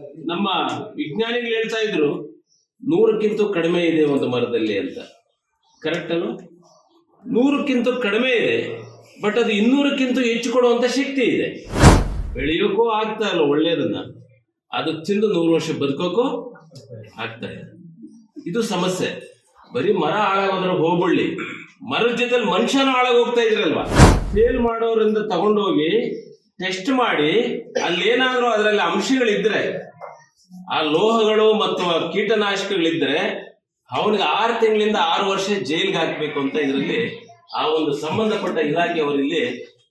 ನಮ್ಮ ವಿಜ್ಞಾನಿಗಳು ಹೇಳ್ತಾ ಇದ್ರು, ನೂರಕ್ಕಿಂತ ಕಡಿಮೆ ಇದೆ ಒಂದು ಮರದಲ್ಲಿ ಅಂತ. ಕರೆಕ್ಟ್ ಅಲ್ವಾ? ನೂರಕ್ಕಿಂತ ಕಡಿಮೆ ಇದೆ ಬಟ್ ಅದು ಇನ್ನೂರಕ್ಕಿಂತ ಹೆಚ್ಚು ಕೊಡುವಂತ ಶಕ್ತಿ ಇದೆ. ಬೆಳೆಯೋಕ್ಕೂ ಆಗ್ತಾ ಇಲ್ಲ ಒಳ್ಳೇದನ್ನ. ಅದು ತಿಂದು ನೂರು ವರ್ಷ ಬದುಕೋಕ್ಕೂ ಆಗ್ತಾ ಇದೆ ಇದು ಸಮಸ್ಯೆ. ಬರೀ ಮರ ಹಾಳಾಗೋದ್ರ ಹೋಗ್ಬಳ್ಳಿ ಮರದ ಜೊತೆ ಮನುಷ್ಯನ ಹಾಳಾಗೋಗ್ತಾ ಇದ್ರಲ್ವಾ? ಸೇಲ್ ಮಾಡೋರಿಂದ ತಗೊಂಡೋಗಿ ಟೆಸ್ಟ್ ಮಾಡಿ ಅಲ್ಲೇನಾದ್ರೂ ಅದರಲ್ಲಿ ಅಂಶಗಳಿದ್ರೆ, ಆ ಲೋಹಗಳು ಮತ್ತು ಆ ಕೀಟನಾಶಕಗಳಿದ್ರೆ ಅವನಿಗೆ ಆರು ತಿಂಗಳಿಂದ ಆರು ವರ್ಷ ಜೈಲ್ಗೆ ಹಾಕ್ಬೇಕು ಅಂತ ಇದರಲ್ಲಿ ಆ ಒಂದು ಸಂಬಂಧಪಟ್ಟ ಇಲಾಖೆ ಇಲ್ಲಿ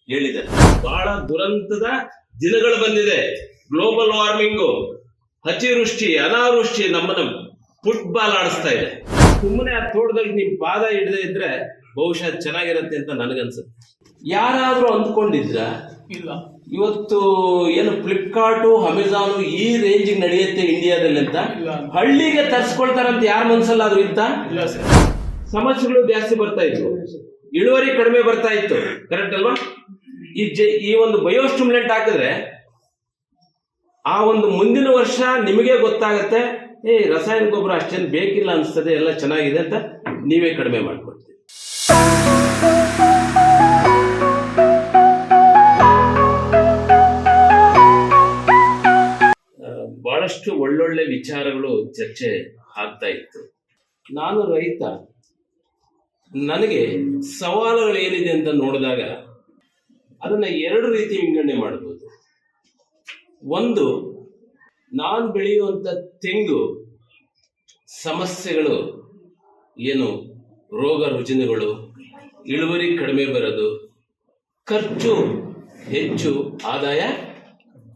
ಹೇಳಿದ್ದಾರೆ. ಬಹಳ ದುರಂತದ ದಿನಗಳು ಬಂದಿದೆ. ಗ್ಲೋಬಲ್ ವಾರ್ಮಿಂಗು ಅತಿವೃಷ್ಟಿ, ಅನಾವೃಷ್ಟಿ ನಮ್ಮನ್ನ ಫುಟ್ಬಾಲ್ ಆಡಿಸ್ತಾ ಇದೆ. ಸುಮ್ಮನೆ ಆ ತೋಟದಲ್ಲಿ ನಿಮ್ ಪಾದ ಹಿಡದೆ ಇದ್ರೆ ಬಹುಶಃ ಚೆನ್ನಾಗಿರತ್ತೆ ಅಂತ ನನಗನ್ಸುತ್ತೆ. ಯಾರಾದ್ರೂ ಅಂದ್ಕೊಂಡಿದ್ರ? ಇವತ್ತು ಏನು ಫ್ಲಿಪ್ಕಾರ್ಟು ಅಮೆಝಾನು ಈ ರೇಂಜ್ ನಡೆಯುತ್ತೆ ಇಂಡಿಯಾದಲ್ಲಿ ಅಂತ? ಇಲ್ಲ. ಹಳ್ಳಿಗೆ ತರ್ಸ್ಕೊಳ್ತಾರಂತ ಯಾರ ಇತ್ತ? ಇಲ್ಲ ಸರ್. ಸಮಸ್ಯೆಗಳು ಜಾಸ್ತಿ ಬರ್ತಾ ಇತ್ತು ಇಳುವರಿ ಕಡಿಮೆ ಬರ್ತಾ ಇತ್ತು. ಕರೆಕ್ಟ್ ಅಲ್ವಾ? ಈ ಜೆ ಈ ಒಂದು ಬಯೋಸ್ಟಿಮ್ಯುಲೆಂಟ್ ಹಾಕಿದ್ರೆ ಆ ಒಂದು ಮುಂದಿನ ವರ್ಷ ನಿಮಗೆ ಗೊತ್ತಾಗತ್ತೆ ಏ ರಸಾಯನ ಗೊಬ್ಬರ ಅಷ್ಟೇನು ಬೇಕಿಲ್ಲ ಅನಿಸ್ತದೆ ಎಲ್ಲ ಚೆನ್ನಾಗಿದೆ ಅಂತ ನೀವೇ ಕಡಿಮೆ ಮಾಡ್ಕೊಡ್ತೀವಿ ಬಹಳಷ್ಟು ಒಳ್ಳೊಳ್ಳೆ ವಿಚಾರಗಳು ಚರ್ಚೆ ಆಗ್ತಾ ಇತ್ತು. ನಾನು ರೈತ. ನನಗೆ ಸವಾಲುಗಳು ಏನಿದೆ ಅಂತ ನೋಡಿದಾಗ ಅದನ್ನ ಎರಡು ರೀತಿ ವಿಂಗಡಣೆ ಮಾಡಬಹುದು ಒಂದು, ನಾನು ಬೆಳೆಯುವಂತ ತೆಂಗು ಸಮಸ್ಯೆಗಳು ಏನು? ರೋಗ ರುಜಿನಗಳು, ಇಳುವರಿ ಕಡಿಮೆ ಬರೋದು, ಖರ್ಚು ಹೆಚ್ಚು, ಆದಾಯ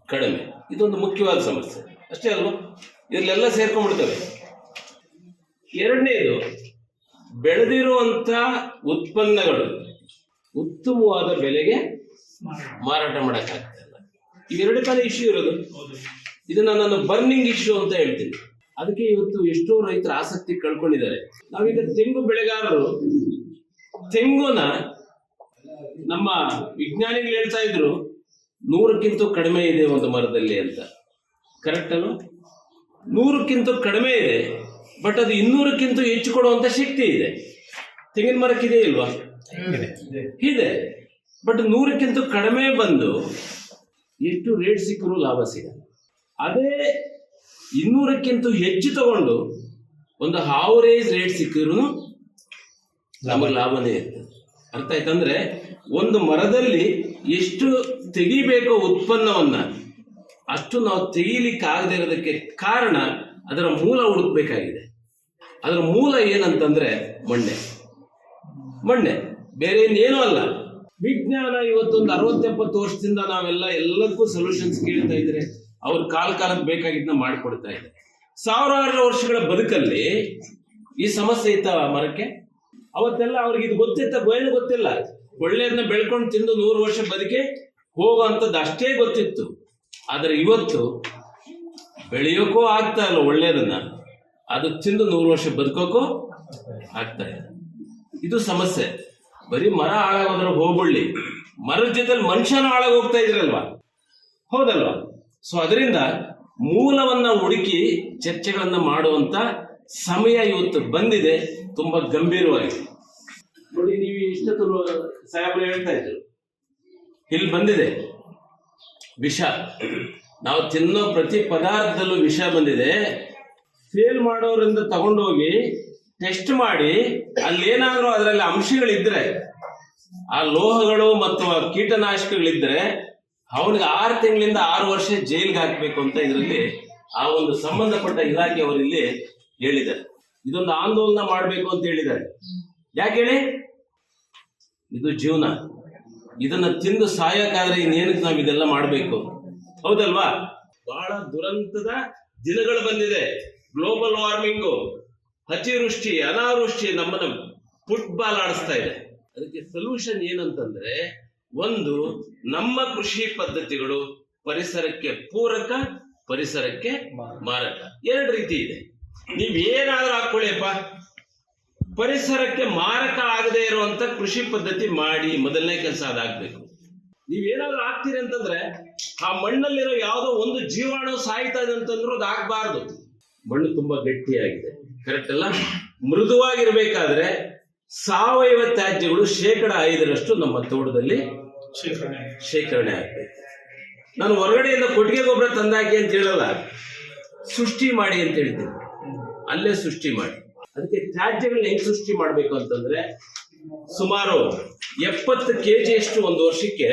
ಕಡಿಮೆ. ಇದೊಂದು ಮುಖ್ಯವಾದ ಸಮಸ್ಯೆ. ಅಷ್ಟೇ ಅಲ್ವಾ? ಇದರಲ್ಲೆಲ್ಲ ಸೇರ್ಕೊಂಡ್ಬಿಡ್ತವೆ. ಎರಡನೇದು ಬೆಳೆದಿರುವಂತ ಉತ್ಪನ್ನಗಳು ಉತ್ತಮವಾದ ಬೆಲೆಗೆ ಮಾರಾಟ ಮಾಡಕ್ಕಾಗ್ತಾ ಇಲ್ಲ ಇವೆರಡು ತಾನೇ ಇಶ್ಯೂ ಇರೋದು. ಇದನ್ನ ನಾನು ಬರ್ನಿಂಗ್ ಇಶ್ಯೂ ಅಂತ ಹೇಳ್ತೀನಿ. ಅದಕ್ಕೆ ಇವತ್ತು ಎಷ್ಟೋ ರೈತರ ಆಸಕ್ತಿ ಕಳ್ಕೊಂಡಿದ್ದಾರೆ. ನಾವೀಗ ತೆಂಗು ಬೆಳೆಗಾರರು, ತೆಂಗುನ ನಮ್ಮ ವಿಜ್ಞಾನಿಗಳು ಹೇಳ್ತಾ ಇದ್ರು, ನೂರಕ್ಕಿಂತ ಕಡಿಮೆ ಇದೆ ಒಂದು ಮರದಲ್ಲಿ ಅಂತ. ಕರೆಕ್ಟ್ ಅಲ್ವಾ? ನೂರಕ್ಕಿಂತ ಕಡಿಮೆ ಇದೆ ಬಟ್ ಅದು ಇನ್ನೂರಕ್ಕಿಂತ ಹೆಚ್ಚು ಕೊಡುವಂತ ಶಕ್ತಿ ಇದೆ. ತೆಂಗಿನ ಮರಕ್ಕಿದೆ ಇಲ್ವಾ? ಇದೆ. ಬಟ್ ನೂರಕ್ಕಿಂತ ಕಡಿಮೆ ಬಂದು ಎಷ್ಟು ರೇಟ್ ಸಿಕ್ಕರೂ ಲಾಭ ಸಿಗಲ್ಲ. ಅದೇ ಇನ್ನೂರಕ್ಕಿಂತ ಹೆಚ್ಚು ತಗೊಂಡು ಒಂದು ಹಾವರೇಜ್ ರೇಟ್ ಸಿಕ್ಕಿದ್ರು ನಮಗೆ ಲಾಭನೇ ಇರ್ತದೆ. ಅರ್ಥ ಆಯ್ತಂದ್ರೆ ಒಂದು ಮರದಲ್ಲಿ ಎಷ್ಟು ತೆಗಿಬೇಕೋ ಉತ್ಪನ್ನವನ್ನ ಅಷ್ಟು ನಾವು ತೆಗೀಲಿಕ್ಕೆ ಆಗದೆ ಇರೋದಕ್ಕೆ ಕಾರಣ ಅದರ ಮೂಲ ಹುಡುಕ್ಬೇಕಾಗಿದೆ. ಅದರ ಮೂಲ ಏನಂತಂದ್ರೆ ಮಣ್ಣೆ. ಮಣ್ಣೆ. ಬೇರೆ ಇನ್ನೇನೂ ಅಲ್ಲ. ವಿಜ್ಞಾನ ಇವತ್ತೊಂದು ಅರವತ್ತೆಪ್ಪತ್ತು ವರ್ಷದಿಂದ ನಾವೆಲ್ಲ ಎಲ್ಲದಕ್ಕೂ ಸೊಲ್ಯೂಷನ್ಸ್ ಕೇಳ್ತಾ ಇದ್ರೆ ಅವ್ರ ಕಾಲ ಕಾಲಕ್ಕೆ ಬೇಕಾಗಿದ್ದನ್ನ ಮಾಡಿಕೊಡ್ತಾ ಇದೆ ಸಾವಿರಾರು ವರ್ಷಗಳ ಬದುಕಲ್ಲಿ ಈ ಸಮಸ್ಯೆ ಇತ್ತ ಮರಕ್ಕೆ? ಅವತ್ತೆಲ್ಲ ಅವ್ರಿಗೆ ಇದು ಗೊತ್ತಿತ್ತ? ಏನು ಗೊತ್ತಿಲ್ಲ. ಒಳ್ಳೆಯದನ್ನ ಬೆಳ್ಕೊಂಡು ತಿಂದು ನೂರು ವರ್ಷ ಬದುಕಿ ಹೋಗುವಂಥದ್ದು ಅಷ್ಟೇ ಗೊತ್ತಿತ್ತು. ಆದರೆ ಇವತ್ತು ಬೆಳೆಯೋಕ್ಕೂ ಆಗ್ತಾ ಇಲ್ಲ ಒಳ್ಳೆಯದನ್ನ ಅದು ತಿಂದು ನೂರು ವರ್ಷ ಬದುಕೋಕ್ಕೂ ಆಗ್ತಾ ಇಲ್ಲ. ಇದು ಸಮಸ್ಯೆ. ಬರೀ ಮರ ಹಾಳಾಗೋದ್ರ ಹೋಗ್ಬಳ್ಳಿ ಮರದ ಜೊತೆ ಮನುಷ್ಯನ ಹಾಳಾಗೋಗ್ತಾ ಇದ್ರಲ್ವಾ? ಹೌದಲ್ವಾ? ಸೊ ಅದರಿಂದ ಮೂಲವನ್ನ ಹುಡುಕಿ ಚರ್ಚೆಗಳನ್ನ ಮಾಡುವಂತ ಸಮಯ ಇವತ್ತು ಬಂದಿದೆ. ತುಂಬಾ ಗಂಭೀರವಾಗಿ. ನೋಡಿ ನೀವು ಇಷ್ಟೊತ್ತು ಸಾಹೇಬ್ರು ಹೇಳ್ತಾ ಇದ್ರು? ಇಲ್ಲಿ ಬಂದಿದೆ. ವಿಷ. ನಾವು ತಿನ್ನೋ ಪ್ರತಿ ಪದಾರ್ಥದಲ್ಲೂ ವಿಷ ಬಂದಿದೆ. ಫೇಲ್ ಮಾಡೋರಿಂದ ತಗೊಂಡೋಗಿ ಟೆಸ್ಟ್ ಮಾಡಿ ಅಲ್ಲೇನಾದ್ರೂ ಅದರಲ್ಲಿ ಅಂಶಗಳಿದ್ರೆ, ಆ ಲೋಹಗಳು ಮತ್ತು ಕೀಟನಾಶಕಗಳಿದ್ರೆ ಅವನಿಗೆ ಆರು ತಿಂಗಳಿಂದ ಆರು ವರ್ಷ ಜೈಲ್ಗೆ ಹಾಕಬೇಕು ಅಂತ ಇದರಲ್ಲಿ ಆ ಒಂದು ಸಂಬಂಧಪಟ್ಟ ಇಲಾಖೆ ಅವರಿಲ್ಲಿ ಹೇಳಿದ್ದಾರೆ. ಇದೊಂದು ಆಂದೋಲನ ಮಾಡಬೇಕು ಅಂತ ಹೇಳಿದ್ದಾರೆ. ಯಾಕೆ ಹೇಳಿ? ಇದು ಜೀವನ. ಇದನ್ನ ತಿಂದು ಸಾಯಕಾದ್ರೆ ಇನ್ನೇನಕ್ಕೆ ನಾವು ಇದೆಲ್ಲ ಮಾಡಬೇಕು? ಹೌದಲ್ವಾ? ಬಹಳ ದುರಂತದ ದಿನಗಳು ಬಂದಿದೆ. ಗ್ಲೋಬಲ್ ವಾರ್ಮಿಂಗು ಅತಿವೃಷ್ಟಿ, ಅನಾವೃಷ್ಟಿ ನಮ್ಮನ್ನ ಫುಟ್ಬಾಲ್ ಆಡಿಸ್ತಾ ಇದೆ. ಅದಕ್ಕೆ ಸೊಲ್ಯೂಷನ್ ಏನಂತಂದ್ರೆ, ಒಂದು, ನಮ್ಮ ಕೃಷಿ ಪದ್ಧತಿಗಳು ಪರಿಸರಕ್ಕೆ ಪೂರಕ, ಪರಿಸರಕ್ಕೆ ಮಾರಕ. ಎರಡು ರೀತಿ ಇದೆ. ನೀವೇನಾದ್ರೂ ಹಾಕೊಳ್ಳಿಯಪ್ಪ ಪರಿಸರಕ್ಕೆ ಮಾರಕ ಆಗದೆ ಇರುವಂತ ಕೃಷಿ ಪದ್ಧತಿ ಮಾಡಿ ಮೊದಲನೇ ಕೆಲಸ ಅದಾಗಬೇಕು. ನೀವೇನಾದ್ರೂ ಆಗ್ತೀರಿ ಅಂತಂದ್ರೆ ಆ ಮಣ್ಣಲ್ಲಿರೋ ಯಾವುದೋ ಒಂದು ಜೀವಾಣು ಸಾಯ್ತಾ ಇದೆ ಅಂತಂದ್ರೂ ಅದು ಆಗ್ಬಾರ್ದು. ಮಣ್ಣು ತುಂಬಾ ಗಟ್ಟಿಯಾಗಿದೆ. ಕರೆಕ್ಟ್ ಅಲ್ಲ? ಮೃದುವಾಗಿರ್ಬೇಕಾದ್ರೆ ಸಾವಯವ ತ್ಯಾಜ್ಯಗಳು ಶೇಕಡ ಐದರಷ್ಟು ನಮ್ಮ ತೋಟದಲ್ಲಿ ಶೇಖರಣೆ ಶೇಖರಣೆ ಆಗ್ಬೇಕು. ನಾನು ಹೊರಗಡೆಯಿಂದ ಕೊಟ್ಟಿಗೆ ಗೊಬ್ಬರ ತಂದಾಕಿ ಅಂತ ಹೇಳಲ್ಲ. ಸೃಷ್ಟಿ ಮಾಡಿ ಅಂತ ಹೇಳ್ತೀನಿ. ಅಲ್ಲೇ ಸೃಷ್ಟಿ ಮಾಡಿ. ಅದಕ್ಕೆ ತ್ಯಾಜ್ಯಗಳನ್ನ ಹೆಂಗ್ ಸೃಷ್ಟಿ ಮಾಡ್ಬೇಕು ಅಂತಂದ್ರೆ ಸುಮಾರು ಎಪ್ಪತ್ತು ಕೆ ಜಿಯಷ್ಟು ಒಂದು ವರ್ಷಕ್ಕೆ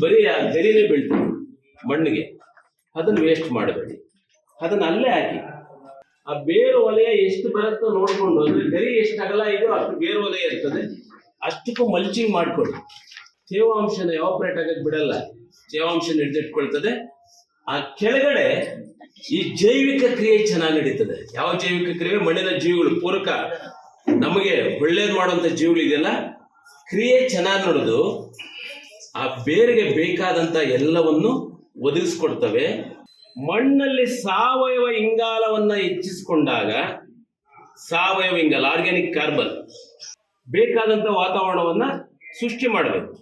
ಬರೀ ಆ ಗರಿನೇ ಬೀಳ್ತದೆ ಮಣ್ಣಿಗೆ. ಅದನ್ನ ವೇಸ್ಟ್ ಮಾಡಬೇಡಿ. ಅದನ್ನ ಅಲ್ಲೇ ಹಾಕಿ. ಆ ಬೇರು ವಲಯ ಎಷ್ಟು ಬರುತ್ತೋ ನೋಡ್ಕೊಂಡು ಅಂದ್ರೆ ಗರಿ ಎಷ್ಟು ಅಗಲ ಇದೆಯೋ ಅಷ್ಟು ಬೇರು ವಲಯ ಇರ್ತದೆ. ಅಷ್ಟಕ್ಕೂ ಮಲ್ಚಿಂಗ್ ಮಾಡ್ಕೊಳ್ಳಿ. ತೇವಾಂಶನ ಎವಾಪರೇಟ್ ಆಗಕ್ಕೆ ಬಿಡಲ್ಲ. ತೇವಾಂಶ ಹಿಡಿದಿಟ್ಕೊಳ್ತದೆ. ಆ ಕೆಳಗಡೆ ಈ ಜೈವಿಕ ಕ್ರಿಯೆ ಚೆನ್ನಾಗಿ ನಡೀತದೆ. ಯಾವ ಜೈವಿಕ ಕ್ರಿಯೆ? ಮಣ್ಣಿನ ಜೀವಿಗಳು. ಪೂರಕ ನಮಗೆ ಒಳ್ಳೇದು ಮಾಡುವಂತ ಜೀವಿಗಳು ಇದೆಯಲ್ಲ? ಕ್ರಿಯೆ ಚೆನ್ನಾಗಿ ನಡೆದು ಆ ಬೇರಿಗೆ ಬೇಕಾದಂತ ಎಲ್ಲವನ್ನು ಒದಗಿಸ್ಕೊಡ್ತವೆ. ಮಣ್ಣಲ್ಲಿ ಸಾವಯವ ಇಂಗಾಲವನ್ನ ಹೆಚ್ಚಿಸಿಕೊಂಡಾಗ ಸಾವಯವ ಇಂಗಾಲ ಆರ್ಗ್ಯಾನಿಕ್ ಕಾರ್ಬನ್ ಬೇಕಾದಂತ ವಾತಾವರಣವನ್ನ ಸೃಷ್ಟಿ ಮಾಡಬೇಕು.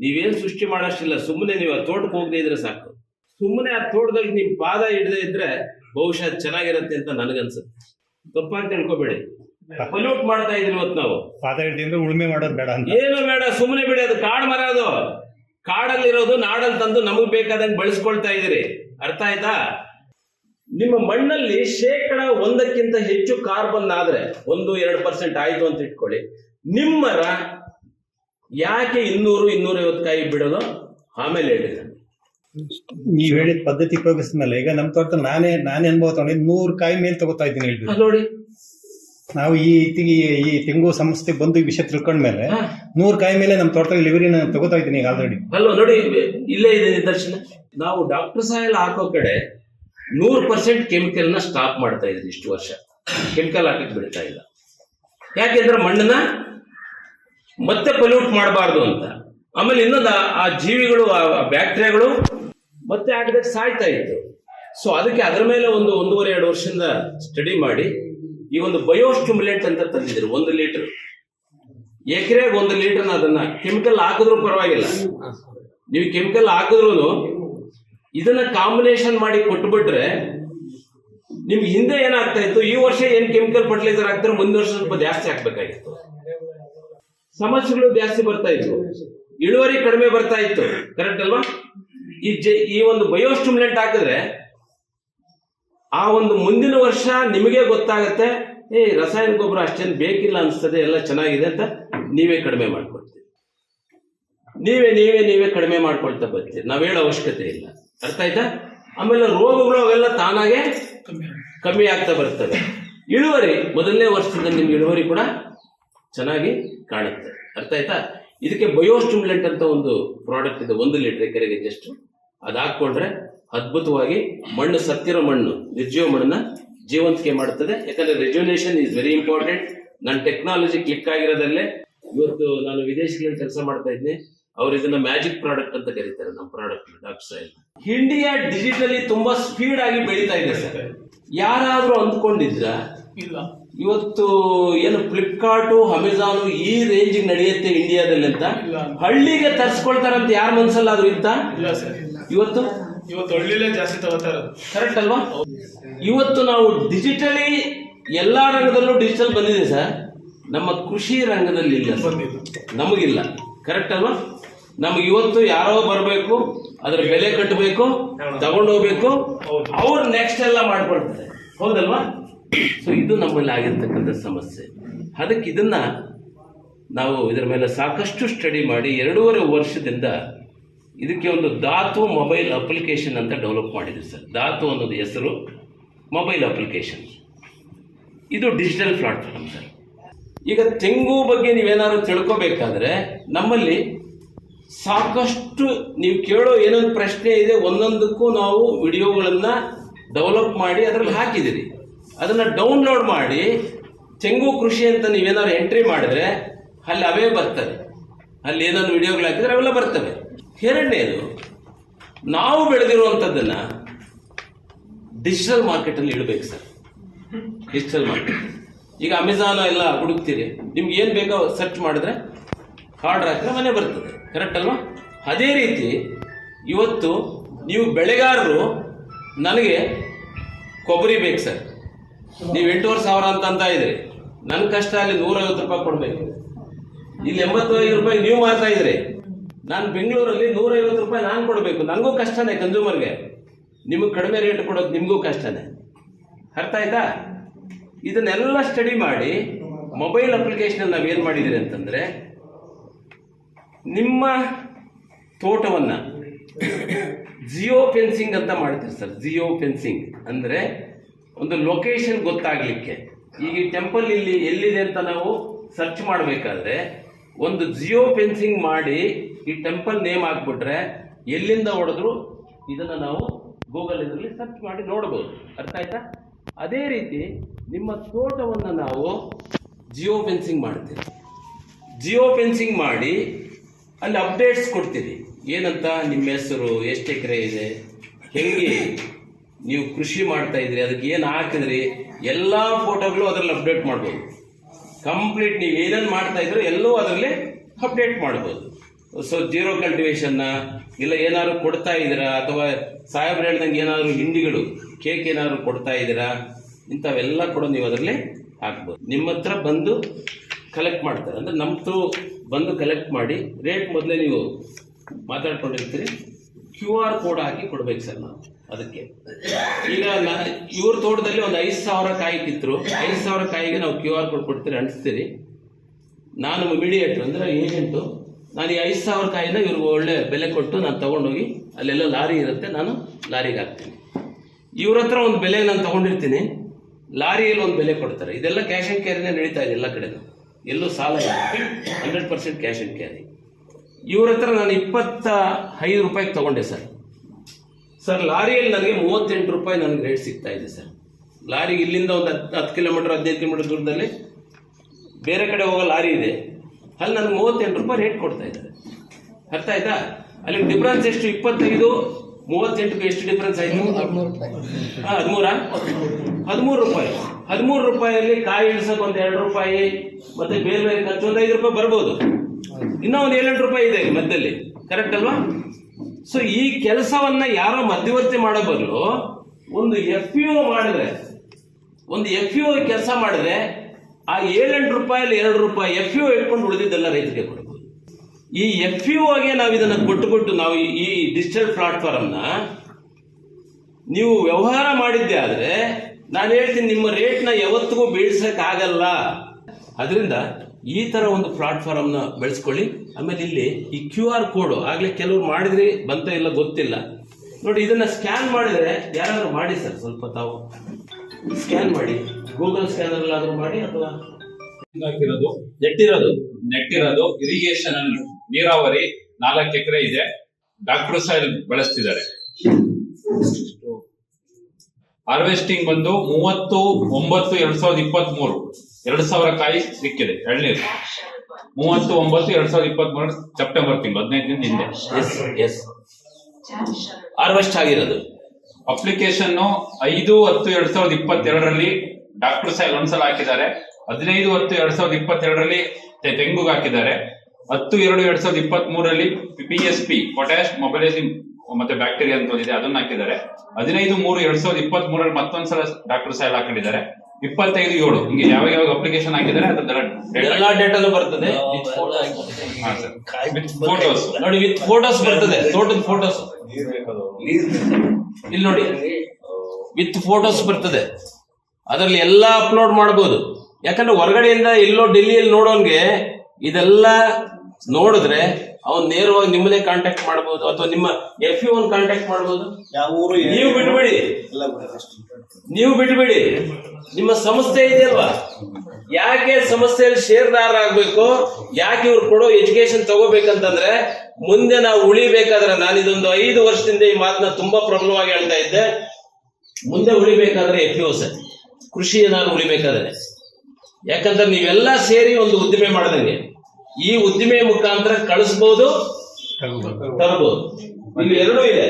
ನೀವೇನು ಸೃಷ್ಟಿ ಮಾಡೋಷ್ಟಿಲ್ಲ ಸುಮ್ಮನೆ ನೀವು ತೋಟಕ್ಕೆ ಹೋಗದೆ ಇದ್ರೆ ಸಾಕು. ಸುಮ್ಮನೆ ಆ ತೋಟದಲ್ಲಿ ನಿಮ್ ಪಾದ ಹಿಡದೆ ಇದ್ರೆ ಬಹುಶಃ ಚೆನ್ನಾಗಿರತ್ತೆ ಅಂತ ನನಗನ್ಸುತ್ತೆ. ತಪ್ಪಾಗಿ ತಿಳ್ಕೊಬೇಡಿ. ಪಲ್ಯೂಟ್ ಮಾಡ್ತಾ ಇದ್ರಿ ಇವತ್ತು ನಾವು. ಪಾದ ಹಿಡಿದಿಂದ ಉಳುಮೆ ಮಾಡೋದು ಬೇಡ ಏನು ಬೇಡ ಸುಮ್ಮನೆ ಬಿಡಿ ಅದು ಕಾಡು ಮರ ಅದು. ಕಾಡಲ್ಲಿರೋದು ನಾಡಲ್ಲಿ ತಂದು ನಮಗ್ ಬೇಕಾದಂಗೆ ಬಳಸ್ಕೊಳ್ತಾ ಇದೀರಿ. ಅರ್ಥ ಆಯ್ತಾ? ನಿಮ್ಮ ಮಣ್ಣಲ್ಲಿ ಶೇಕಡ ಒಂದಕ್ಕಿಂತ ಹೆಚ್ಚು ಕಾರ್ಬನ್ ಆದ್ರೆ ಒಂದು ಎರಡು ಪರ್ಸೆಂಟ್ ಆಯ್ತು ಅಂತ ಇಟ್ಕೊಳ್ಳಿ. ನಿಮ್ಮ ಮರ ಯಾಕೆ ಇನ್ನೂರು ಇನ್ನೂರೈವತ್ತು ಕಾಯಿ ಬಿಡೋದು? ಆಮೇಲೆ ಹೇಳಿ. ನೀವ್ ಹೇಳಿದ ಪದ್ಧತಿ ಉಪಯೋಗಿಸಿದ್ಮೇಲೆ ಈಗ ನಮ್ಮ ತೋರ್ತ ನಾನೇ ನಾನೇ ಅನುಭವ ತಗೊಂಡಿದ್ದು ನೂರು ಕಾಯಿ ಮೇಲೆ ತಗೋತಾ ಇದ್ದೀನಿ ಹೇಳ್ಬಿಟ್ಟು ನೋಡಿ. ನಾವು ಈ ಇತ್ತಿಗೆ ಈ ತೆಂಗು ಸಂಸ್ಥೆ ಬಂದು ಈ ವಿಷಯ ತಿಳ್ಕೊಂಡ್ಮೇಲೆ ಮೇಲೆ ನೂರು ಕಾಯಿ ಮೇಲೆ ನಮ್ಮ ತೋಟದಲ್ಲಿ ಲಿವರಿ ನಾನು ತಗೋತಾ ಇದ್ದೀನಿ ಈಗ ಆಲ್ರೆಡಿ ಅಲ್ವಾ ನೋಡಿ ಇಲ್ಲೇ ಇದೆ ನಿದರ್ಶನ. ನಾವು ಡಾಕ್ಟರ್ ಸಾಯಲ್ ಹಾಕೋ ಕಡೆ ನೂರು ಪರ್ಸೆಂಟ್ ಕೆಮಿಕಲ್ನ ಸ್ಟಾಪ್ ಮಾಡ್ತಾ ಇದ್ದೀವಿ ಇಷ್ಟು ವರ್ಷ. ಕೆಮಿಕಲ್ ಹಾಕಕ್ ಬಿಡ್ತಾ ಇಲ್ಲ. ಯಾಕೆಂದ್ರೆ ಮಣ್ಣನ್ನ ಮತ್ತೆ ಪೊಲ್ಯೂಟ್ ಮಾಡಬಾರ್ದು ಅಂತ. ಆಮೇಲೆ ಇನ್ನೊಂದು ಆ- ಆ ಜೀವಿಗಳು ಆ ಬ್ಯಾಕ್ಟೀರಿಯಾಗಳು ಮತ್ತೆ ಹಾಕಿದಾಗ ಸಾಯ್ತಾ ಇತ್ತು. ಸೊ ಅದಕ್ಕೆ ಅದರ ಮೇಲೆ ಒಂದು ಒಂದೂವರೆ, ಎರಡು ವರ್ಷದಿಂದ ಸ್ಟಡಿ ಮಾಡಿ, ಈ ಒಂದು ಬಯೋಸ್ಟಿಮ್ಯುಲೆಂಟ್ ಅಂತ ತಂದಿದ್ರು, ಒಂದು ಲೀಟರ್ ಎಕರೆಗೆ ಒಂದು ಲೀಟರ್ನ ಅದನ್ನ. ಕೆಮಿಕಲ್ ಹಾಕಿದ್ರು ಪರವಾಗಿಲ್ಲ. ನೀವು ಕೆಮಿಕಲ್ ಹಾಕಿದ್ರು ಇದನ್ನ ಕಾಂಬಿನೇಷನ್ ಮಾಡಿ ಕೊಟ್ಬಿಟ್ರೆ ನಿಮ್ಗೆ ಹಿಂದೆ ಏನಾಗ್ತಾ ಇತ್ತು? ಈ ವರ್ಷ ಏನ್ ಕೆಮಿಕಲ್ ಫರ್ಟಿಲೈಸರ್ ಹಾಕ್ತಾರೆ? ಮುಂದಿನ ವರ್ಷ ಸ್ವಲ್ಪ ಜಾಸ್ತಿ ಹಾಕ್ಬೇಕಾಗಿತ್ತು. ಸಮಸ್ಯೆಗಳು ಜಾಸ್ತಿ ಬರ್ತಾ ಇತ್ತು ಇಳುವರಿ ಕಡಿಮೆ ಬರ್ತಾ ಇತ್ತು. ಕರೆಕ್ಟ್ ಅಲ್ವಾ? ಈ ಜ ಈ ಒಂದು ಬಯೋಸ್ಟಿಮ್ಯುಲೆಂಟ್ ಹಾಕಿದ್ರೆ ಆ ಒಂದು ಮುಂದಿನ ವರ್ಷ ನಿಮಗೆ ಗೊತ್ತಾಗತ್ತೆ ಏ ರಸಾಯನ ಗೊಬ್ಬರ ಅಷ್ಟೇನು ಬೇಕಿಲ್ಲ ಅನಿಸ್ತದೆ ಎಲ್ಲ ಚೆನ್ನಾಗಿದೆ ಅಂತ ನೀವೇ ಕಡಿಮೆ ಮಾಡ್ಕೊಳ್ತೀರಿ. ನೀವೇ ನೀವೇ ನೀವೇ ಕಡಿಮೆ ಮಾಡ್ಕೊಳ್ತಾ ಬರ್ತೀರಿ. ನಾವ್ ಹೇಳೋ ಅವಶ್ಯಕತೆ ಇಲ್ಲ. ಅರ್ಥ ಆಯ್ತಾ? ಆಮೇಲೆ ರೋಗಗಳು ಅವೆಲ್ಲ ತಾನಾಗೆ ಕಮ್ಮಿ ಆಗ್ತಾ ಬರ್ತವೆ. ಇಳುವರಿ ಮೊದಲನೇ ವರ್ಷದಿಂದ ನಿಮ್ಗೆ ಇಳುವರಿ ಕೂಡ ಚೆನ್ನಾಗಿ ಕಾಣುತ್ತೆ. ಅರ್ಥ ಆಯ್ತಾ? ಇದಕ್ಕೆ ಬಯೋಸ್ಟಿಮ್ಯುಲೆಂಟ್ ಅಂತ ಒಂದು ಪ್ರಾಡಕ್ಟ್ ಇದೆ ಒಂದು ಲೀಟರ್ ಎಕರೆಗೆ ಜಸ್ಟ್ ಅದು ಹಾಕೊಂಡ್ರೆ ಅದ್ಭುತವಾಗಿ ಮಣ್ಣು ಸತ್ತಿರೋ ಮಣ್ಣು ನಿರ್ಜೀವ ಮಣ್ಣನ್ನ ಜೀವಂತಿಕೆ ಮಾಡುತ್ತದೆ. ಯಾಕಂದ್ರೆ ರೆಜ್ಯುನೇಷನ್ ಇಸ್ ವೆರಿ ಇಂಪಾರ್ಟೆಂಟ್ ನನ್ನ ಟೆಕ್ನಾಲಜಿ ಕ್ಲಿಕ್ ಆಗಿರೋದಲ್ಲೇ ಇವತ್ತು ನಾನು ವಿದೇಶಗಳಲ್ಲಿ ಕೆಲಸ ಮಾಡ್ತಾ ಇದ್ದೀನಿ ಅವ್ರು ಇದನ್ನ ಮ್ಯಾಜಿಕ್ ಪ್ರಾಡಕ್ಟ್ ಅಂತ ಕರೀತಾರೆ ನಮ್ಮ product doctor Saheb India digitally ತುಂಬಾ ಸ್ಪೀಡ್ ಆಗಿ ಬೆಳೀತಾ ಇದೆ ಸರ್. ಯಾರಾದ್ರೂ ಅಂದ್ಕೊಂಡಿದ್ರ? ಇಲ್ಲ. ಇವತ್ತು ಏನು ಫ್ಲಿಪ್ಕಾರ್ಟ್ ಅಮೆಜಾನ್ ಈ ರೇಂಜ್ ನಡೆಯುತ್ತೆ ಇಂಡಿಯಾದಲ್ಲಿ ಅಂತ. ಹಳ್ಳಿಗೆ ತರ್ಸ್ಕೊಳ್ತಾರಂತ ಯಾರ ಮನ್ಸಲ್ಲಾದ್ರೂ ಇತ್ತ ಇಲ್ಲ ಸರ್. ಇವತ್ತು? ಇವತ್ತು ಹಳ್ಳಿಲೇ ಜಾಸ್ತಿ ತಗೋತಾ ಇರೋದು. ಕರೆಕ್ಟ್ ಅಲ್ವಾ? ಇವತ್ತು ನಾವು ಡಿಜಿಟಲಿ ಎಲ್ಲಾ ರಂಗದಲ್ಲೂ ಡಿಜಿಟಲ್ ಬಂದಿದೆ ಸರ್. ನಮ್ಮ ಕೃಷಿ ರಂಗದಲ್ಲಿ ಇಲ್ಲ ನಮಗಿಲ್ಲ. ಕರೆಕ್ಟ್ ಅಲ್ವಾ? ನಮ್ಗೆ ಇವತ್ತು ಯಾರೋ ಬರಬೇಕು ಅದ್ರ ಬೆಲೆ ಕಟ್ಟಬೇಕು ತಗೊಂಡು ಹೋಗ್ಬೇಕು. ಅವ್ರು ನೆಕ್ಸ್ಟ್ ಎಲ್ಲ ಮಾಡ್ಕೊಳ್ತಾರೆ. ಹೌದಲ್ವಾ? ಸೊ ಇದು ನಮ್ಮಲ್ಲಿ ಆಗಿರ್ತಕ್ಕಂಥ ಸಮಸ್ಯೆ. ಅದಕ್ಕೆ ಇದನ್ನ ನಾವು ಇದರ ಮೇಲೆ ಸಾಕಷ್ಟು ಸ್ಟಡಿ ಮಾಡಿ ಎರಡೂವರೆ ವರ್ಷದಿಂದ ಇದಕ್ಕೆ ಒಂದು ಧಾತು ಮೊಬೈಲ್ ಅಪ್ಲಿಕೇಶನ್ ಅಂತ ಡೆವಲಪ್ ಮಾಡಿದ್ರು ಸರ್. ಧಾತು ಅನ್ನೋದು ಹೆಸರು ಮೊಬೈಲ್ ಅಪ್ಲಿಕೇಶನ್. ಇದು ಡಿಜಿಟಲ್ ಪ್ಲಾಟ್ಫಾರ್ಮ್ ಸರ್. ಈಗ ತೆಂಗು ಬಗ್ಗೆ ನೀವೇನಾದ್ರು ತಿಳ್ಕೋಬೇಕಾದ್ರೆ ನಮ್ಮಲ್ಲಿ ಸಾಕಷ್ಟು ನೀವು ಕೇಳೋ ಏನೊಂದು ಪ್ರಶ್ನೆ ಇದೆ, ಒಂದೊಂದಕ್ಕೂ ನಾವು ವಿಡಿಯೋಗಳನ್ನು ಡೆವಲಪ್ ಮಾಡಿ ಅದರಲ್ಲಿ ಹಾಕಿದ್ದೀರಿ. ಅದನ್ನ ಡೌನ್ಲೋಡ್ ಮಾಡಿ, ತೆಂಗು ಕೃಷಿ ಅಂತ ನೀವೇನಾದ್ರು ಎಂಟ್ರಿ ಮಾಡಿದ್ರೆ ಅಲ್ಲಿ ಅವೇ ಬರ್ತವೆ. ಅಲ್ಲಿ ಏನೊಂದು ವಿಡಿಯೋಗಳು ಹಾಕಿದ್ರೆ ಅವೆಲ್ಲ ಬರ್ತವೆ. ಎರಡನೇದು, ನಾವು ಬೆಳೆದಿರುವಂಥದ್ದನ್ನು ಡಿಜಿಟಲ್ ಮಾರ್ಕೆಟಲ್ಲಿ ಇಡಬೇಕು ಸರ್. ಡಿಜಿಟಲ್ ಮಾರ್ಕೆಟ್ ಈಗ ಅಮೆಝಾನ ಎಲ್ಲ ಹುಡುಕ್ತೀರಿ, ನಿಮ್ಗೆ ಏನು ಬೇಕೋ ಸರ್ಚ್ ಮಾಡಿದ್ರೆ ಆರ್ಡರ್ ಹಾಕಿದ್ರೆ ಮನೆ ಬರ್ತದೆ ಕರೆಕ್ಟ್ ಅಲ್ವಾ? ಅದೇ ರೀತಿ ಇವತ್ತು ನೀವು ಬೆಳೆಗಾರರು, ನನಗೆ ಕೊಬ್ಬರಿ ಬೇಕು ಸರ್. ನೀವು ಎಂಟೂವರೆ ಸಾವಿರ ಅಂತ ಅಂತ ಇದ್ರಿ ನನ್ನ ಕಷ್ಟ ಅಲ್ಲಿ ನೂರೈವತ್ತು ರೂಪಾಯಿ ಕೊಡಬೇಕು. ಇಲ್ಲಿ ಎಂಬತ್ತೈದು ರೂಪಾಯಿ ನೀವು ಮಾರ್ತಾ ಇದ್ರಿ ನಾನು ಬೆಂಗಳೂರಲ್ಲಿ ನೂರೈವತ್ತು ರೂಪಾಯಿ ನಾನು ಕೊಡಬೇಕು. ನನಗೂ ಕಷ್ಟನೇ ಕನ್ಸೂಮರ್ಗೆ ನಿಮಗೆ ಕಡಿಮೆ ರೇಟ್ ಕೊಡೋದು ನಿಮಗೂ ಕಷ್ಟನೇ. ಅರ್ಥ ಆಯ್ತಾ? ಇದನ್ನೆಲ್ಲ ಸ್ಟಡಿ ಮಾಡಿ ಮೊಬೈಲ್ ಅಪ್ಲಿಕೇಶನ್ ನಾವು ಏನು ಮಾಡಿದ್ದೀರಿ ಅಂತಂದರೆ, ನಿಮ್ಮ ತೋಟವನ್ನು ಜಿಯೋ ಫೆನ್ಸಿಂಗ್ ಅಂತ ಮಾಡ್ತೀವಿ ಸರ್. ಜಿಯೋ ಫೆನ್ಸಿಂಗ್ ಅಂದರೆ ಒಂದು ಲೊಕೇಶನ್ ಗೊತ್ತಾಗಲಿಕ್ಕೆ. ಈಗ ಈ ಟೆಂಪಲ್ ಇಲ್ಲಿ ಎಲ್ಲಿದೆ ಅಂತ ನಾವು ಸರ್ಚ್ ಮಾಡಬೇಕಾದ್ರೆ, ಒಂದು ಜಿಯೋ ಫೆನ್ಸಿಂಗ್ ಮಾಡಿ ಈ ಟೆಂಪಲ್ ನೇಮ್ ಹಾಕ್ಬಿಟ್ರೆ ಎಲ್ಲಿಂದ ಹೊಡೆದ್ರು? ಇದನ್ನು ನಾವು ಗೂಗಲ್ ಇದರಲ್ಲಿ ಸರ್ಚ್ ಮಾಡಿ ನೋಡ್ಬೋದು. ಅರ್ಥ ಆಯ್ತಾ? ಅದೇ ರೀತಿ ನಿಮ್ಮ ತೋಟವನ್ನು ನಾವು ಜಿಯೋ ಫೆನ್ಸಿಂಗ್ ಮಾಡ್ತೀವಿ. ಜಿಯೋ ಫೆನ್ಸಿಂಗ್ ಮಾಡಿ ಅಲ್ಲಿ ಅಪ್ಡೇಟ್ಸ್ ಕೊಡ್ತೀರಿ ಏನಂತ? ನಿಮ್ಮ ಹೆಸರು, ಎಷ್ಟು ಎಕರೆ ಇದೆ? ಹೆಂಗೆ? ನೀವು ಕೃಷಿ ಮಾಡ್ತಾ ಇದ್ರಿ, ಅದಕ್ಕೆ ಏನು ಹಾಕಿದ್ರಿ? ಎಲ್ಲ ಫೋಟೋಗಳು ಅದರಲ್ಲಿ ಅಪ್ಡೇಟ್ ಮಾಡ್ಬೋದು. ಕಂಪ್ಲೀಟ್ ನೀವು ಏನೇನು ಮಾಡ್ತಾ ಇದ್ರೋ ಎಲ್ಲವೂ ಅದರಲ್ಲಿ ಅಪ್ಡೇಟ್ ಮಾಡ್ಬೋದು. ಸೊ ಜೀರೋ ಕಲ್ಟಿವೇಶನ್ನ ಇಲ್ಲ ಏನಾದ್ರು ಕೊಡ್ತಾ ಇದ್ದೀರಾ? ಅಥವಾ ಸಾಹೇಬ್ರು ಹೇಳ್ದಂಗೆ ಏನಾದರೂ ಹಿಂಡಿಗಳು ಕೇಕ್ ಏನಾದ್ರು ಕೊಡ್ತಾ ಇದ್ದೀರಾ? ಇಂಥವೆಲ್ಲ ಕೂಡ ನೀವು ಅದರಲ್ಲಿ ಹಾಕ್ಬೋದು. ನಿಮ್ಮ ಹತ್ರ ಬಂದು ಕಲೆಕ್ಟ್ ಮಾಡ್ತಾರೆ. ಅಂದರೆ ನಮ್ಮ ಥ್ರೂ ಬಂದು ಕಲೆಕ್ಟ್ ಮಾಡಿ ರೇಟ್ ಮೊದಲೇ ನೀವು ಮಾತಾಡ್ಕೊಂಡಿರ್ತೀರಿ. ಕ್ಯೂ ಆರ್ ಕೋಡ್ ಹಾಕಿ ಕೊಡ್ಬೇಕು ಸರ್ ನಾವು ಅದಕ್ಕೆ. ಈಗ ಇವ್ರ ತೋಟದಲ್ಲಿ ಒಂದು ಐದು ಸಾವಿರ ಕಾಯಿ ಕಿತ್ತರು. ಐದು ಸಾವಿರ ಕಾಯಿಗೆ ನಾವು ಕ್ಯೂ ಆರ್ ಕೋಡ್ ಕೊಡ್ತೀರಿ ಅಂಟಿಸ್ತೀರಿ. ನಾನು ಮಿಡಿಯೇಟ್ರು ಅಂದರೆ ಏಜೆಂಟು ನಾನು ಈ ಐದು ಸಾವಿರ ಕಾಯಿನ ಇವ್ರಿಗೆ ಒಳ್ಳೆ ಬೆಲೆ ಕೊಟ್ಟು ನಾನು ತೊಗೊಂಡೋಗಿ ಅಲ್ಲೆಲ್ಲ ಲಾರಿ ಇರುತ್ತೆ, ನಾನು ಲಾರಿಗೆ ಹಾಕ್ತೀನಿ. ಇವ್ರ ಹತ್ರ ಒಂದು ಬೆಲೆ ನಾನು ತೊಗೊಂಡಿರ್ತೀನಿ, ಲಾರಿಯಲ್ಲಿ ಒಂದು ಬೆಲೆ ಕೊಡ್ತಾರೆ. ಇದೆಲ್ಲ ಕ್ಯಾಶ್ ಆ್ಯಂಡ್ ಕ್ಯಾರಿನೇ ನಡೀತಾ ಇದೆ ಎಲ್ಲ ಕಡೆನೂ. ಎಲ್ಲೂ ಸಾಲ ಇಲ್ಲ. Hundred percent cash and carry ಇವ್ರ ಹತ್ರ ನಾನು ಇಪ್ಪತ್ತ ಐದು ರೂಪಾಯಿಗೆ ತೊಗೊಂಡೆ ಸರ್. ಸರ್, ಲಾರಿಯಲ್ಲಿ ನನಗೆ ಮೂವತ್ತೆಂಟು ರೂಪಾಯಿ ನನಗೆ ರೇಟ್ ಸಿಗ್ತಾ ಇದೆ ಸರ್. ಲಾರಿಗೆ ಇಲ್ಲಿಂದ ಒಂದು ಹತ್ತು ಹತ್ತು ಕಿಲೋಮೀಟರ್, ಹದಿನೈದು ಕಿಲೋಮೀಟರ್ ದೂರದಲ್ಲಿ ಬೇರೆ ಕಡೆ ಹೋಗೋ ಲಾರಿ ಇದೆ. ಅಲ್ಲಿ ನನಗೆ ಮೂವತ್ತೆಂಟು ರೂಪಾಯಿ ರೇಟ್ ಕೊಡ್ತಾ ಇದ್ದಾರೆ ಅರ್ಥ ಆಯ್ತಾ? ಅಲ್ಲಿ ಡಿಫ್ರೆನ್ಸ್ ಎಷ್ಟು? ಇಪ್ಪತ್ತೈದು ಮೂವತ್ತೆಂಟು ಎಷ್ಟು ಡಿಫ್ರೆನ್ಸ್ ಆಯ್ತು? ಹದಿಮೂರ ಹದಿಮೂರಾ? ರೂಪಾಯಿ. ಹದಿಮೂರು ರೂಪಾಯಿಯಲ್ಲಿ ಕಾಯಿ ಇಳಿಸೋಕೆ ಒಂದು ಎರಡು ರೂಪಾಯಿ ಮತ್ತೆ ಬೇರೆ ಬೇರೆ ಖರ್ಚು ಒಂದು ಐದು ರೂಪಾಯಿ ಬರ್ಬೋದು. ಇನ್ನೂ ಒಂದು ಏಳೆಂಟು ರೂಪಾಯಿ ಇದೆ ಮಧ್ಯದಲ್ಲಿ. ಕರೆಕ್ಟ್ ಅಲ್ವಾ? ಸೊ ಈ ಕೆಲಸವನ್ನ ಯಾರೋ ಮಧ್ಯವರ್ತಿ ಮಾಡೋ ಬದಲು ಒಂದು ಎಫ್ ಯು ಮಾಡಿದ್ರೆ ಒಂದು ಎಫ್ ಯು ಕೆಲಸ ಮಾಡಿದ್ರೆ ಆ ಏಳೆಂಟು ರೂಪಾಯಲ್ಲಿ ಎರಡು ರೂಪಾಯಿ ಎಫ್ ಯು ಇಟ್ಕೊಂಡು ಉಳಿದಿದ್ದೆಲ್ಲ ರೈತರಿಗೆ ಕೊಡ್ಬೋದು. ಈ ಎಫ್ ಯು ಆಗಿ ನಾವು ಇದನ್ನ ಕೊಟ್ಟು ನಾವು ಈ- ಡಿಜಿಟಲ್ ಪ್ಲಾಟ್ಫಾರ್ಮ್ನ ನೀವು ವ್ಯವಹಾರ ಮಾಡಿದ್ದೆ ಆದರೆ ನಾನು ಹೇಳ್ತೀನಿ ನಿಮ್ಮ ರೇಟ್ನ ಯಾವತ್ತಿಗೂ ಬೀಳ್ಸೋಕ್ಕಾಗಲ್ಲ ಅದರಿಂದ ಈ ತರ ಒಂದು ಪ್ಲಾಟ್ಫಾರ್ಮ್ನ ಬೆಳೆಸ್ಕೊಳ್ಳಿ. ಆಮೇಲೆ ಇಲ್ಲಿ ಈ ಕ್ಯೂ ಆರ್ ಕೋಡ್ ಆಗಲೇ ಕೆಲವ್ರು ಮಾಡಿದ್ರಿ, ಬಂತ ಇಲ್ಲ ಗೊತ್ತಿಲ್ಲ. ನೋಡಿ, ಇದನ್ನ ಸ್ಕ್ಯಾನ್ ಮಾಡಿದ್ರೆ ಯಾರಾದರೂ ಮಾಡಿ ಸರ್, ಸ್ವಲ್ಪ ತಾವು. ಸ್ಕ್ಯಾನ್ ಮಾಡಿ. ಗೂಗಲ್ ಸ್ಕ್ಯಾನರ್ ಆದ್ರೂ ಮಾಡಿ ಅಥವಾ? ಹಾಕಿರೋದು ನೆಟ್ಟಿರೋದು. ನೆಟ್ಟಿರೋದು ಇರಿಗೇಷನ್ ನೀರಾವರಿ ನಾಲ್ಕು ಎಕರೆ ಇದೆ. ಡಾಕ್ಟರ್ ಸಹ ಬಳಸ್ತಿದ್ದಾರೆ. ಹಾರ್ವೆಸ್ಟಿಂಗ್ ಬಂದು ಮೂವತ್ತು ಒಂಬತ್ತು ಎರಡ್ ಸಾವಿರದ ಇಪ್ಪತ್ತ್ ಮೂರು ಎರಡ್ ಸಾವಿರ ಕಾಯಿ ಸಿಕ್ಕಿದೆ ಎಳ್ನೀರು. ಮೂವತ್ತು ಒಂಬತ್ತು ಎರಡ್ ಸಾವಿರದ ಇಪ್ಪತ್ತ್ ಮೂರು ಸೆಪ್ಟೆಂಬರ್ ತಿಂಗಳು ಹದಿನೈದು ದಿನ ಹಿಂದೆ. ಹಾರ್ವೆಸ್ಟ್ ಆಗಿರೋದು. ಅಪ್ಲಿಕೇಶನ್ ಐದು ಹತ್ತು ಎರಡ್ ಸಾವಿರದ ಇಪ್ಪತ್ತೆರಡರಲ್ಲಿ ಡಾಕ್ಟರ್ ಸಾಹೇಬ್ ಒಂದ್ಸಲ ಹಾಕಿದ್ದಾರೆ. ಹದಿನೈದು ಹತ್ತು ಎರಡ್ ಸಾವಿರದ ಇಪ್ಪತ್ತೆರಡರಲ್ಲಿ ತೆಂಗುಗೆ ಹಾಕಿದ್ದಾರೆ. ಹತ್ತು ಎರಡು ಎರಡ್ ಸಾವಿರದ ಇಪ್ಪತ್ತ್ ಮೂರರಲ್ಲಿ P S P potash mobilising ಮತ್ತೆ ಬ್ಯಾಕ್ಟೀರಿಯಾ ಅಂತ ಒಂದಿದೆ, ಅದನ್ನ ಹಾಕಿದ್ದಾರೆ. ಹದಿನೈದು ಮೂರು ಎರಡ್ ಸಾವಿರದ ಇಪ್ಪತ್ತ್ ಮೂರಲ್ಲಿ ಮತ್ತೊಂದ್ಸಲ ಡಾಕ್ಟರ್ ಸಾಹೇಬ್ ಹಾಕೊಂಡಿದ್ದಾರೆ. ಇಪ್ಪತ್ತೈದು ಏಳು. ಹಿಂಗೆ ಯಾವಾಗ ಯಾವಾಗ ಅಪ್ಲಿಕೇಶನ್ ಹಾಕಿದ್ದಾರೆ ಅದರ ಎಲ್ಲಾ ಡೇಟಲ್ಲೂ ಬರ್ತದೆ. ಫೋಟೋಸ್ ನೋಡಿ ವಿತ್ ಫೋಟೋಸ್ ಬರ್ತದೆ. ತೋಟದ ಫೋಟೋಸ್ ಇಲ್ಲಿ ನೋಡಿ. ವಿತ್ ಫೋಟೋಸ್ ಬರ್ತದೆ. ಅದರಲ್ಲಿ ಎಲ್ಲ ಅಪ್ಲೋಡ್ ಮಾಡಬಹುದು ಯಾಕಂದ್ರೆ ಹೊರಗಡೆಯಿಂದ ಎಲ್ಲೋ ಡೆಲ್ಲಿಯಲ್ಲಿ ನೋಡೋನ್ಗೆ ಇದೆಲ್ಲ ನೋಡಿದ್ರೆ ಅವ್ನು ನೇರವಾಗಿ ನಿಮ್ಮನ್ನೇ ಕಾಂಟ್ಯಾಕ್ಟ್ ಮಾಡಬಹುದು ಅಥವಾ ನಿಮ್ಮ ಎಫ್ ಯು ಕಾಂಟ್ಯಾಕ್ಟ್ ಮಾಡಬಹುದು ಯಾವ ಊರು ನೀವು ಬಿಟ್ಬಿಡಿ. ನೀವು ಬಿಟ್ಬಿಡಿ. ನಿಮ್ಮ ಸಂಸ್ಥೆ ಇದೆಯಲ್ವಾ? ಯಾಕೆ ಸಂಸ್ಥೆಯಲ್ಲಿ ಶೇರ್ದಾರ ಆಗ್ಬೇಕು ಯಾಕೆ ಇವ್ರು ಕೊಡೋ ಎಜುಕೇಶನ್ ತಗೋಬೇಕಂತಂದ್ರೆ ಮುಂದೆ ನಾವು ಉಳಿಬೇಕಾದ್ರೆ ನಾನು ಇದೊಂದು ಐದು ವರ್ಷದಿಂದ ಈ ಮಾತನ್ನ ತುಂಬಾ ಪ್ರಬಲವಾಗಿ ಹೇಳ್ತಾ ಇದ್ದೆ. ಮುಂದೆ ಉಳಿಬೇಕಾದ್ರೆ ಎಫ್ ಸರ್. ಕೃಷಿ ನಾನು ಉಳಿಬೇಕಾದ್ರೆ. ಯಾಕಂದ್ರೆ ನೀವೆಲ್ಲ ಸೇರಿ ಒಂದು ಉದ್ದಿಮೆ ಮಾಡದಂಗೆ. ಈ ಉದ್ದಿಮೆ ಮುಖಾಂತರ ಕಳಿಸ್ಬೋದು ತರಬಹುದು ಇಲ್ಲಿ ಎರಡೂ ಇದೆ.